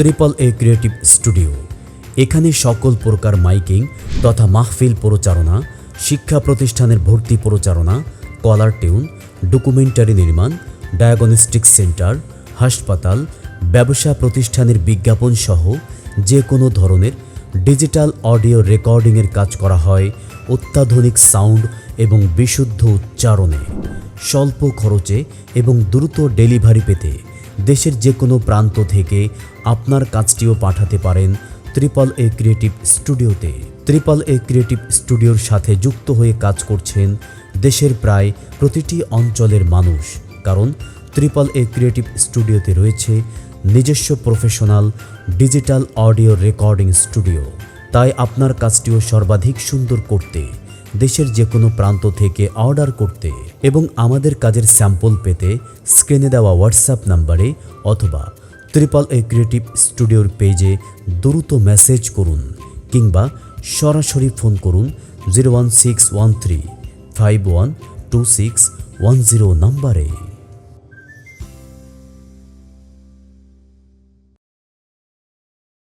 ত্রিপল এ creative studio এখানে সকল প্রকার মাইকিং তথা মাহফিল পরিচালনা শিক্ষা প্রতিষ্ঠানের ভর্তি পরিচালনা কলার টিউন, ডকুমেন্টারি নির্মাণ, ডায়াগনস্টিক সেন্টার, হাসপাতাল, ব্যবসা প্রতিষ্ঠানের বিজ্ঞাপন সহ যে কোনো ধরনের ডিজিটাল অডিও রেকর্ডিংয়ের কাজ করা হয় অত্যাধুনিক সাউন্ড এবং বিশুদ্ধ উচ্চারণে। স্বল্প খরচে এবং দ্রুত ডেলিভারি পেতে দেশের যে কোনো প্রান্ত থেকে আপনার কাজটিও পাঠাতে পারেন ত্রিপল এ ক্রিয়েটিভ স্টুডিওতে। ত্রিপল এ ক্রিয়েটিভ স্টুডিওর সাথে যুক্ত হয়ে কাজ করছেন দেশের প্রায় প্রতিটি অঞ্চলের মানুষ। কারণ ত্রিপল এ ক্রিয়েটিভ স্টুডিওতে রয়েছে নিজস্ব professional digital audio recording studio. তাই আপনার কাজটিও সর্বাধিক সুন্দর করতে দেশের যে কোনো প্রান্ত থেকে অর্ডার করতে এবং আমাদের কাজের স্যাম্পল পেতে স্ক্রিনে দেওয়া হোয়াটসঅ্যাপ নাম্বারে অথবা ত্রিপল এ ক্রিয়েটিভ স্টুডিওর পেজে দ্রুত মেসেজ করুন কিংবা সরাসরি ফোন করুন zero one six one three five one two six one zero নাম্বারে।